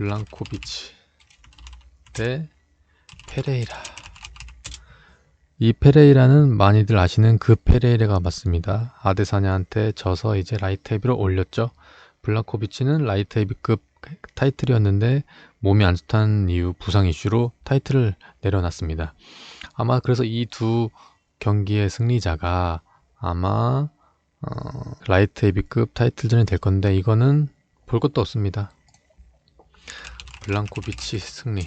블랑코비치 대 페레이라. 이 페레이라는 많이들 아시는 그 페레이라가 맞습니다. 아데사냐한테 져서 이제 라이트 헤비로 올렸죠. 블랑코비치는 라이트 헤비급 타이틀이었는데 몸이 안 좋다는 이유 부상 이슈로 타이틀을 내려놨습니다. 아마 그래서 이 두 경기의 승리자가 아마 어, 라이트 헤비급 타이틀전이 될 건데 이거는 볼 것도 없습니다. 블랑코비치 승리.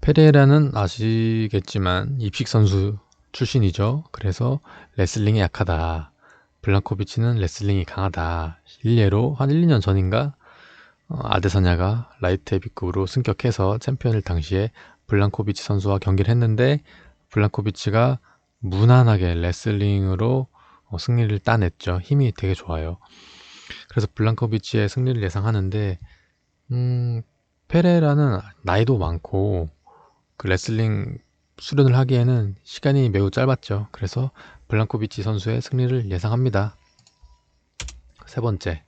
페레라는 아시겠지만 입식 선수 출신이죠. 그래서 레슬링에 약하다. 블랑코비치는 레슬링이 강하다. 일례로 한 1, 2년 전인가 어, 아데사냐가 라이트 헤비급으로 승격해서 챔피언을 당시에 블랑코비치 선수와 경기를 했는데 블랑코비치가 무난하게 레슬링으로 어, 승리를 따냈죠. 힘이 되게 좋아요. 그래서 블랑코비치의 승리를 예상하는데 음, 페레라는 나이도 많고 그 레슬링 수련을 하기에는 시간이 매우 짧았죠. 그래서 블랑코비치 선수의 승리를 예상합니다. 세 번째,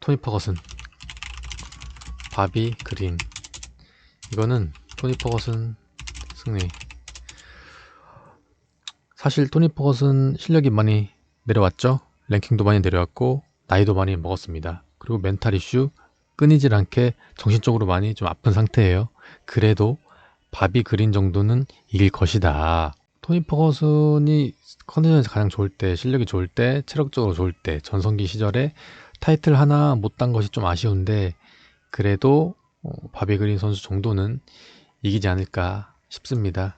토니 퍼거슨, 바비 그린. 이거는 토니 퍼거슨 승리. 사실 토니 퍼거슨 실력이 많이 내려왔죠. 랭킹도 많이 내려왔고 나이도 많이 먹었습니다. 그리고 멘탈 이슈 끊이질 않게 정신적으로 많이 좀 아픈 상태예요. 그래도 바비 그린 정도는 이길 것이다. 토니 퍼거슨이 컨디션에서 가장 좋을 때, 실력이 좋을 때, 체력적으로 좋을 때, 전성기 시절에 타이틀 하나 못 딴 것이 좀 아쉬운데, 그래도 어, 바비 그린 선수 정도는 이기지 않을까 싶습니다.